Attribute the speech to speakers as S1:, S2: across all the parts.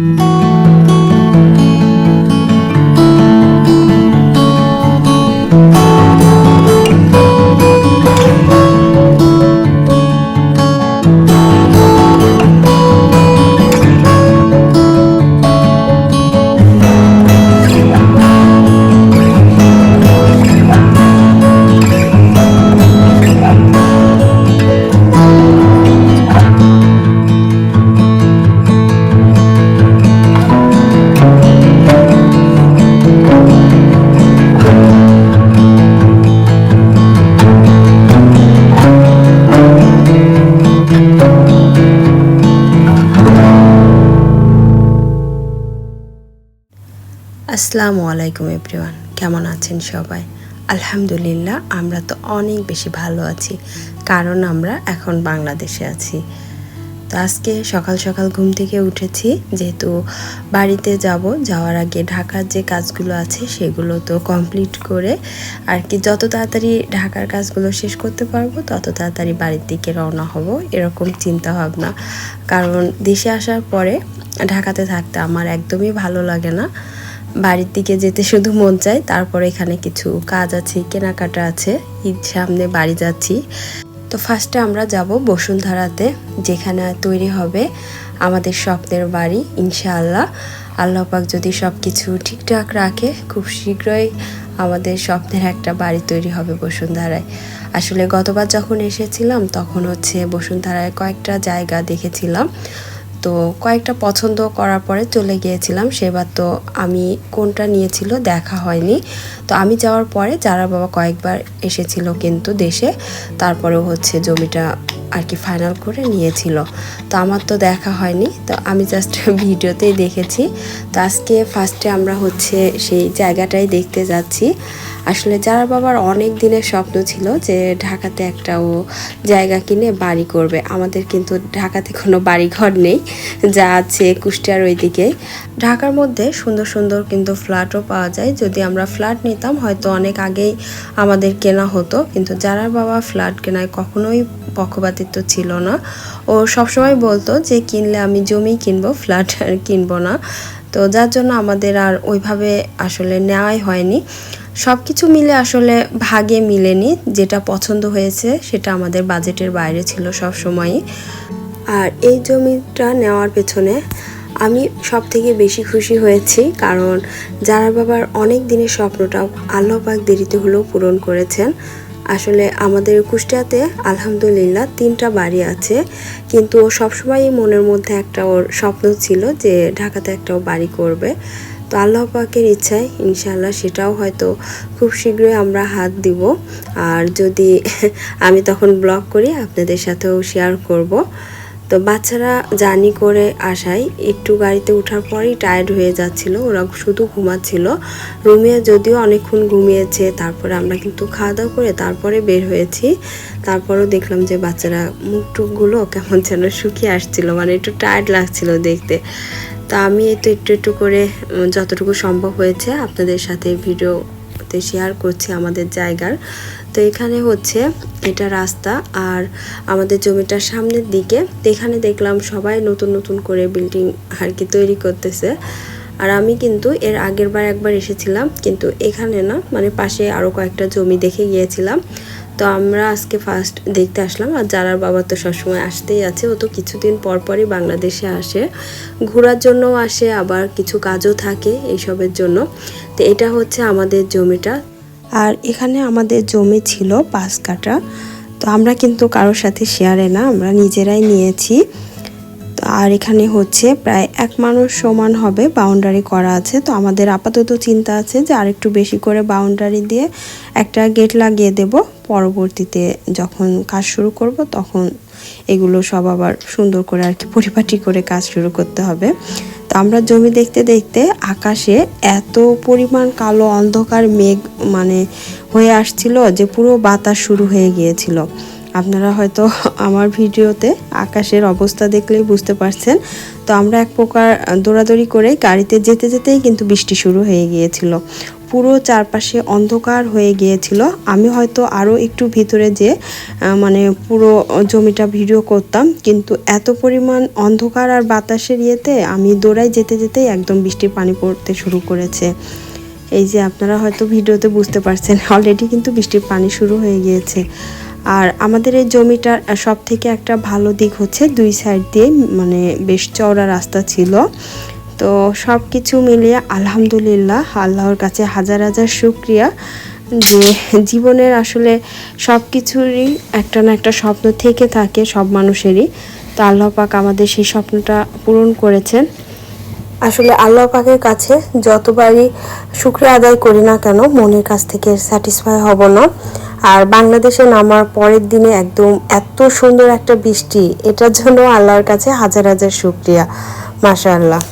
S1: thank you আসসালামু আলাইকুম, everyone. কেমন আছেন সবাই? আলহামদুলিল্লাহ, আমরা তো অনেক বেশি ভালো আছি, কারণ আমরা এখন বাংলাদেশে আছি। তো আজকে সকাল সকাল ঘুম থেকে উঠেছি, যেহেতু বাড়িতে যাব, যাওয়ার আগে ঢাকার যে কাজগুলো আছে, সেগুলো তো কমপ্লিট করে আর কি যত তাড়াতাড়ি ঢাকার কাজগুলো শেষ করতে পারব, তত তাড়াতাড়ি বাড়ির দিকে রওনা হব, এরকম চিন্তা ভাবনা কারণ দেশে আসার পরে ঢাকাতে থাকতে আমার একদমই ভালো লাগে না। বাড়ির দিকে যেতে শুধু মন চায়, তারপর এখানে কিছু কাজ আছে, কেনাকাটা আছে, ঈদ সামনে বাড়ি যাচ্ছি। তো ফার্স্টে আমরা যাব বসুন্ধরাতে, যেখানে তৈরি হবে আমাদের স্বপ্নের বাড়ি, ইনশাআল্লাহ। আল্লাহ পাক যদি সব কিছু ঠিকঠাক রাখে, খুব শীঘ্রই আমাদের স্বপ্নের একটা বাড়ি তৈরি হবে বসুন্ধরায়। আসলে গতবার যখন এসেছিলাম, তখন হচ্ছে বসুন্ধরায় কয়েকটা জায়গা দেখেছিলাম। তো কয়েকটা পছন্দ করার পরে চলে গিয়েছিলাম। সেবার তো আমি কোনটা নিয়েছিল দেখা হয়নি। তো আমি যাওয়ার পরে যারা বাবা কয়েকবার এসেছিল কিন্তু দেশে তারপরেও হচ্ছে জমিটা আর কি ফাইনাল করে নিয়েছিল। তো আমার তো দেখা হয়নি। তো আমি জাস্ট ভিডিওতেই দেখেছি। তো আজকে ফার্স্টে আমরা হচ্ছে সেই জায়গাটাই দেখতে যাচ্ছি। আসলে যারা বাবার অনেক দিনের স্বপ্ন ছিল যে ঢাকাতে একটা ও জায়গা কিনে বাড়ি করবে, আমাদের কিন্তু ঢাকাতে কোনো বাড়ি ঘর নেই, যা আছে কুষ্টিয়ার ওইদিকে। ঢাকার মধ্যে সুন্দর সুন্দর কিন্তু ফ্ল্যাটও পাওয়া যায়, যদি আমরা ফ্ল্যাট নিতাম হয়তো অনেক আগেই আমাদের কেনা হতো, কিন্তু যারা বাবা ফ্ল্যাট কেনায় কখনোই পক্ষপাতিত্ব ছিল না। ও সবসময় বলতো যে কিনলে আমি জমি কিনবো ফ্ল্যাট কিনবো না। তো যার জন্য আমাদের আর ওইভাবে আসলে নেওয়াই হয়নি। সব কিছু মিলে আসলে ভাগে মিলেনি, যেটা পছন্দ হয়েছে সেটা আমাদের বাজেটের বাইরে ছিল সব সময়ই আর এই জমিটা নেওয়ার পেছনে আমি সব থেকে বেশি খুশি হয়েছি, কারণ যারা বাবার অনেক দিনের স্বপ্নটা আল্লাহ পাক দেরিতে হলেও পূরণ করেছেন। আসলে আমাদের কুষ্টিয়াতে আলহামদুলিল্লাহ তিনটা বাড়ি আছে, কিন্তু ও সবসময় মনের মধ্যে একটা ওর স্বপ্ন ছিল যে ঢাকাতে একটা বাড়ি করবে। তো আল্লাহ পাকের ইচ্ছায় ইনশাল্লাহ সেটাও হয়তো খুব শীঘ্রই আমরা হাত দিব। আর যদি আমি তখন ব্লগ করি, আপনাদের সাথেও শেয়ার করব। তো বাচ্চারা জার্নি করে আসায় একটু গাড়িতে ওঠার পরেই টায়ার্ড হয়ে যাচ্ছিল। ওরা শুধু ঘুমাচ্ছিল। রুমিয়া যদিও অনেকক্ষণ ঘুমিয়েছে, তারপরে আমরা কিন্তু খাওয়া দাওয়া করে তারপরে বের হয়েছি। তারপরেও দেখলাম যে বাচ্চারা মুখ টুকগুলো কেমন যেন শুকিয়ে আসছিল মানে একটু টায়ার্ড লাগছিল দেখতে। তা আমি এই তো একটু একটু করে যতটুকু সম্ভব হয়েছে আপনাদের সাথে ভিডিওতে শেয়ার করছি আমাদের জায়গার। তো এখানে হচ্ছে এটা রাস্তা আর আমাদের জমিটার সামনের দিকে। এখানে দেখলাম সবাই নতুন নতুন করে বিল্ডিং আর কি তৈরি করতেছে। আর আমি কিন্তু এর আগের বার একবার এসেছিলাম, কিন্তু এখানে না মানে পাশে আরও কয়েকটা জমি দেখে গিয়েছিলাম। তো আমরা আজকে ফার্স্ট দেখতে আসলাম, আর যারার বাবা তো সবসময় আসতেই আছে, ও তো কিছুদিন পর পরই বাংলাদেশে আসে। ঘোরার জন্যও আসে, আবার কিছু কাজও থাকে এইসবের জন্য। তো এটা হচ্ছে আমাদের জমিটা। আর এখানে আমাদের জমি ছিল পাঁচ কাটা তো আমরা কিন্তু কারোর সাথে শেয়ারে না, আমরা নিজেরাই নিয়েছি। তো আর এখানে হচ্ছে প্রায় এক মানুষ সমান হবে বাউন্ডারি করা আছে। তো আমাদের আপাতত চিন্তা আছে যে আরেকটু বেশি করে বাউন্ডারি দিয়ে একটা গেট লাগিয়ে দেব। পরবর্তীতে যখন কাজ শুরু করব তখন এগুলো সব আবার সুন্দর করে আর কি পরিপাটি করে কাজ শুরু করতে হবে। তো আমরা জমি দেখতে দেখতে আকাশে এত পরিমাণ কালো অন্ধকার মেঘ মানে হয়ে আসছিল যে পুরো বাতাস শুরু হয়ে গিয়েছিল। আপনারা হয়তো আমার ভিডিওতে আকাশের অবস্থা দেখলেই বুঝতে পারছেন। তো আমরা এক প্রকার দৌড়াদৌড়ি করে গাড়িতে যেতে যেতেই কিন্তু বৃষ্টি শুরু হয়ে গিয়েছিল। পুরো চারপাশে অন্ধকার হয়ে গিয়েছিল। আমি হয়তো আরও একটু ভিতরে যে মানে পুরো জমিটা ভিডিও করতাম, কিন্তু এত পরিমাণ অন্ধকার আর বাতাসের ইয়েতে আমি দৌড়াই যেতে যেতেই একদম বৃষ্টির পানি পড়তে শুরু করেছে। এই যে আপনারা হয়তো ভিডিওতে বুঝতে পারছেন অলরেডি কিন্তু বৃষ্টির পানি শুরু হয়ে গিয়েছে। আর আমাদের এই জমিটার সব থেকে একটা ভালো দিক হচ্ছে দুই সাইড দিয়ে মানে বেশ চওড়া রাস্তা ছিল। তো সব কিছু মিলিয়ে আলহামদুলিল্লাহ আল্লাহর কাছে হাজার হাজার শুক্রিয়া যে জীবনের আসলে সব কিছুরই একটা না একটা স্বপ্ন থেকে থাকে সব মানুষেরই। তো আল্লাহ পাক আমাদের সেই স্বপ্নটা পূরণ করেছেন। আসলে আল্লাহ পাকের কাছে যতবারই শুক্রিয়া আদায় করি না কেন, মনের কাছ থেকে স্যাটিসফাই হব না। আর বাংলাদেশে নামার পরের দিনে একদম এত সুন্দর একটা বৃষ্টি, এটার জন্য আল্লাহর কাছে হাজার হাজার শুক্রিয়া মাশা আল্লাহ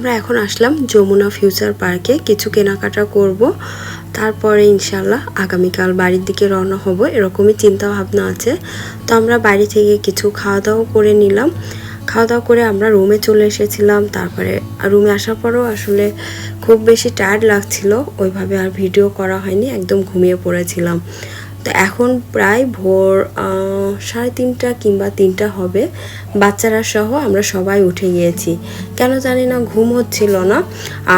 S1: আমরা এখন আসলাম যমুনা ফিউচার পার্কে। কিছু কেনাকাটা করব। তারপরে ইনশাল্লাহ আগামীকাল বাড়ির দিকে রওনা হব। এরকমই চিন্তা ভাবনা আছে। তো আমরা বাড়ি থেকে কিছু খাওয়া দাওয়া করে নিলাম। খাওয়া দাওয়া করে আমরা রুমে চলে এসেছিলাম। তারপরে রুমে আসার পরেও আসলে খুব বেশি টায়ার্ড লাগছিল। ওইভাবে আর ভিডিও করা হয়নি। একদম ঘুমিয়ে পড়েছিলাম। তো এখন প্রায় ভোর সাড়ে তিনটা কিংবা তিনটা হবে। বাচ্চারা সহ আমরা সবাই উঠে গিয়েছি। কেন জানি না, ঘুম হচ্ছিল না।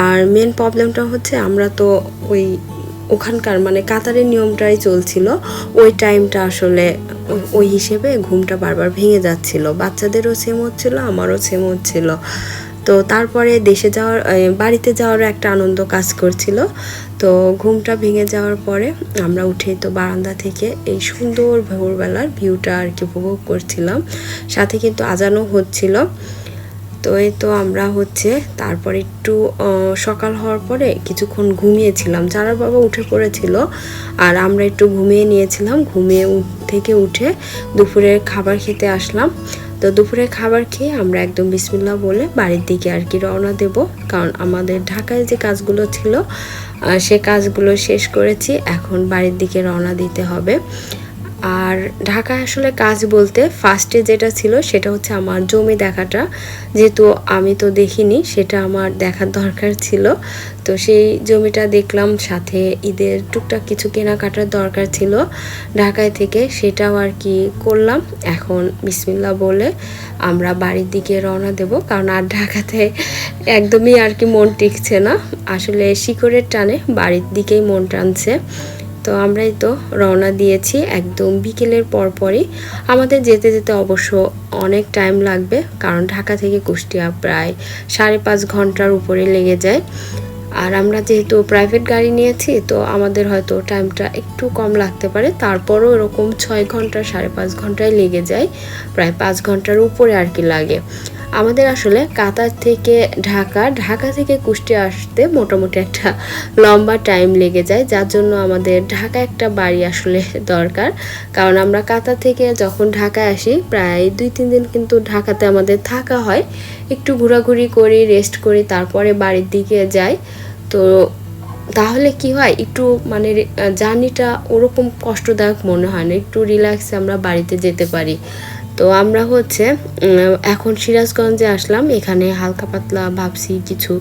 S1: আর মেন প্রবলেমটা হচ্ছে আমরা তো ওই ওখানকার মানে কাতারের নিয়মটাই চলছিল। ওই টাইমটা আসলে ওই হিসেবে ঘুমটা বারবার ভেঙে যাচ্ছিল। বাচ্চাদেরও সেম হচ্ছিল, আমারও সেম হচ্ছিল। তো তারপরে দেশে যাওয়ার বাড়িতে যাওয়ারও একটা আনন্দ কাজ করছিল। তো ঘুমটা ভেঙে যাওয়ার পরে আমরা উঠে তো বারান্দা থেকে এই সুন্দর ভোরবেলার ভিউটা আর কি উপভোগ করছিলাম। সাথে কিন্তু আজানও হচ্ছিল। তো এই তো আমরা হচ্ছে তারপর একটু সকাল হওয়ার পরে কিছুক্ষণ ঘুমিয়েছিলাম। যারা বাবা উঠে পড়েছিল আর আমরা একটু ঘুমিয়ে নিয়েছিলাম, ঘুমিয়ে থেকে উঠে দুপুরের খাবার খেতে আসলাম। তো দুপুরে খাবার খেয়ে আমরা একদম বিসমিল্লা বলে বাড়ির দিকে আর কি রওনা দেব। কারণ আমাদের ঢাকায় যে কাজগুলো ছিল সে কাজগুলো শেষ করেছি। এখন বাড়ির দিকে রওনা দিতে হবে। আর ঢাকায় আসলে কাজ বলতে ফার্স্টে যেটা ছিল সেটা হচ্ছে আমার জমি দেখাটা। যেহেতু আমি তো দেখিনি, সেটা আমার দেখার দরকার ছিল। তো সেই জমিটা দেখলাম, সাথে ঈদের টুকটাক কিছু কেনাকাটার দরকার ছিল। ঢাকায় থেকে সেটাও আর কি করলাম। এখন বিসমিল্লা বলে আমরা বাড়ির দিকে রওনা দেব, কারণ আর ঢাকাতে একদমই আর কি মন টিকছে না। আসলে শিকড়ের টানে বাড়ির দিকেই মন টানছে। তো আমরাই তো রওনা দিয়েছি একদম বিকেলের পরপরই আমাদের যেতে যেতে অবশ্য অনেক টাইম লাগবে, কারণ ঢাকা থেকে কুষ্টিয়া প্রায় সাড়ে পাঁচ ঘণ্টার উপরে লেগে যায়। আর আমরা যেহেতু প্রাইভেট গাড়ি নিয়েছি, তো আমাদের হয়তো টাইমটা একটু কম লাগতে পারে। তারপরও এরকম ছয় ঘণ্টা, সাড়ে পাঁচ ঘন্টায় লেগে যায়, প্রায় পাঁচ ঘণ্টার উপরে আর কি লাগে। আমাদের আসলে কাতার থেকে ঢাকা ঢাকা থেকে কুষ্টিয়া আসতে মোটামুটি একটা লম্বা টাইম লেগে যায়। যার জন্য আমাদের ঢাকা একটা বাড়ি আসলে দরকার। কারণ আমরা কাতার থেকে যখন ঢাকায় আসি, প্রায় দুই, তিন দিন কিন্তু ঢাকাতে আমাদের থাকা হয়। একটু ঘোরাঘুরি করি রেস্ট করি, তারপরে বাড়ির দিকে যাই। তো তাহলে কি হয়? একটু মানে জার্নিটা ওরকম কষ্টদায়ক মনে হয় না। একটু রিল্যাক্সে আমরা বাড়িতে যেতে পারি। তো আমরা হচ্ছে এখন সিরাজগঞ্জে আসলাম, এখানে হালকা পাতলা ভাবছি কিছু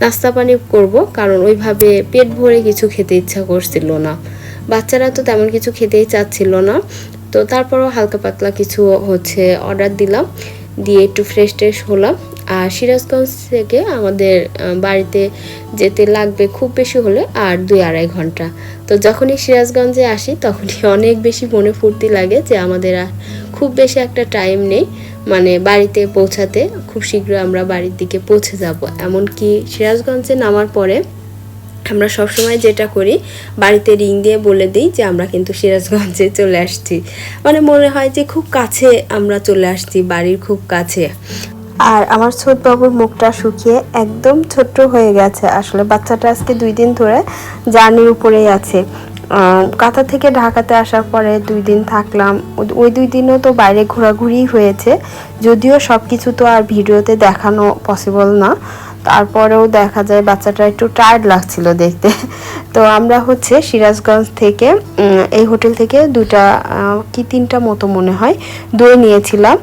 S1: নাস্তা পানি করব, কারণ ওইভাবে পেট ভরে কিছু খেতে ইচ্ছা করছিল না। বাচ্চারা তো তেমন কিছু খেতেই চাচ্ছিল না, তো তারপরও হালকা পাতলা কিছু হচ্ছে অর্ডার দিলাম, দিয়ে একটু ফ্রেশ ট্রেশ হলাম। আর সিরাজগঞ্জ থেকে আমাদের বাড়িতে যেতে লাগবে খুব বেশি হলে আর দুই আড়াই ঘণ্টা। তো যখনই সিরাজগঞ্জে আসি, তখনই অনেক বেশি মনে ফুর্তি লাগে যে আমাদের খুব বেশি একটা টাইম নেই। মানে বাড়িতে পৌঁছাতে খুব শীঘ্র আমরা বাড়ির দিকে পৌঁছে যাব। এমনকি সিরাজগঞ্জে নামার পরে আমরা সবসময় যেটা করি, বাড়িতে রিং দিয়ে বলে দিই যে আমরা কিন্তু সিরাজগঞ্জে চলে আসছি। মানে মনে হয় যে খুব কাছে আমরা চলে আসছি, বাড়ির খুব কাছে। আর আমার ছোট বাবুর মুখটা শুকিয়ে একদম ছোট্ট হয়ে গেছে। আসলে বাচ্চাটা আজকে দুই দিন ধরে জার্নির উপরেই আছে। কাতার থেকে ঢাকাতে আসার পরে দুই দিন থাকলাম। ওই দুই দিনও তো বাইরে ঘোরাঘুরি হয়েছে। যদিও সব কিছু তো আর ভিডিওতে দেখানো পসিবল না। তারপরেও দেখা যায় বাচ্চাটা একটু টায়ার্ড লাগছিল দেখতে। তো আমরা হচ্ছে সিরাজগঞ্জ থেকে এই হোটেল থেকে দুটা কি তিনটা মতো মনে হয়, দই নিয়েছিলাম।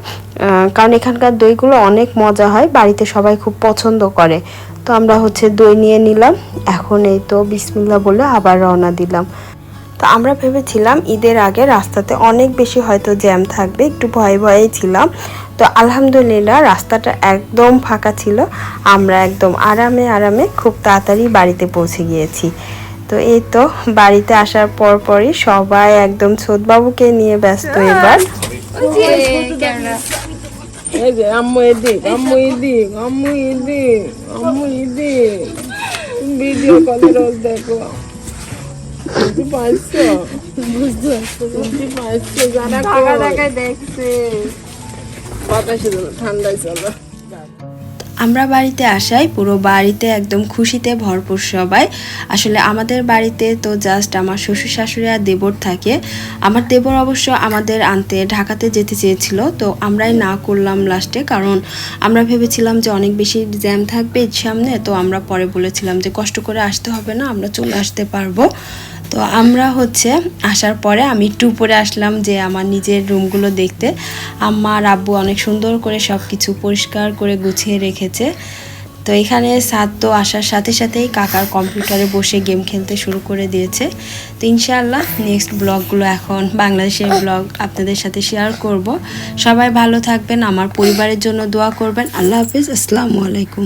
S1: কারণ এখানকার দইগুলো অনেক মজা হয়, বাড়িতে সবাই খুব পছন্দ করে। তো আমরা হচ্ছে দই নিয়ে নিলাম। এখন এই তো বিসমিল্লা বলে আবার রওনা দিলাম। তো আমরা ভেবেছিলাম ঈদের আগে রাস্তাতে অনেক বেশি হয়তো জ্যাম থাকবে, একটু ভয়ে ভয়েই ছিলাম। তো আলহামদুলিল্লাহ রাস্তাটা একদম ফাঁকা ছিল। আমরা একদম আরামে আরামে খুব তাড়াতাড়ি বাড়িতে পৌঁছে গিয়েছি। তো এই তো বাড়িতে আসার পর পরই সবাই একদম ছোটবাবুকে নিয়ে ব্যস্ত এবার।
S2: দেখো। বুঝতে পারছ? বুঝতে পারছ। বুঝতে পারছ যারা টাকা টাকায় দেখছে। বাতাসে ঠান্ডায় চলো।
S1: আমরা বাড়িতে আসাই পুরো বাড়িতে একদম খুশিতে ভরপুর সবাই। আসলে আমাদের বাড়িতে তো জাস্ট আমার শ্বশুর শাশুড়ি আর দেবর থাকে। আমার দেবর অবশ্য আমাদের আনতে ঢাকাতে যেতে চেয়েছিল তো আমরাই না করলাম লাস্টে কারণ আমরা ভেবেছিলাম যে অনেক বেশি জ্যাম থাকবে সামনে তো আমরা পরে বলেছিলাম যে কষ্ট করে আসতে হবে না আমরা চলে আসতে পারব। তো আমরা হচ্ছে আসার পরে আমি একটু উপরে আসলাম যে আমার নিজের রুমগুলো দেখতে। আম্মা আর আব্বু অনেক সুন্দর করে সব কিছু পরিষ্কার করে গুছিয়ে রেখেছে। তো এখানে সাদ তো আসার সাথে সাথেই কাকার কম্পিউটারে বসে গেম খেলতে শুরু করে দিয়েছে। তো ইনশাআল্লাহ নেক্সট ব্লগগুলো এখন বাংলাদেশের ব্লগ আপনাদের সাথে শেয়ার করব। সবাই ভালো থাকবেন, আমার পরিবারের জন্য দোয়া করবেন। আল্লাহ হাফিজ, আসসালামু আলাইকুম।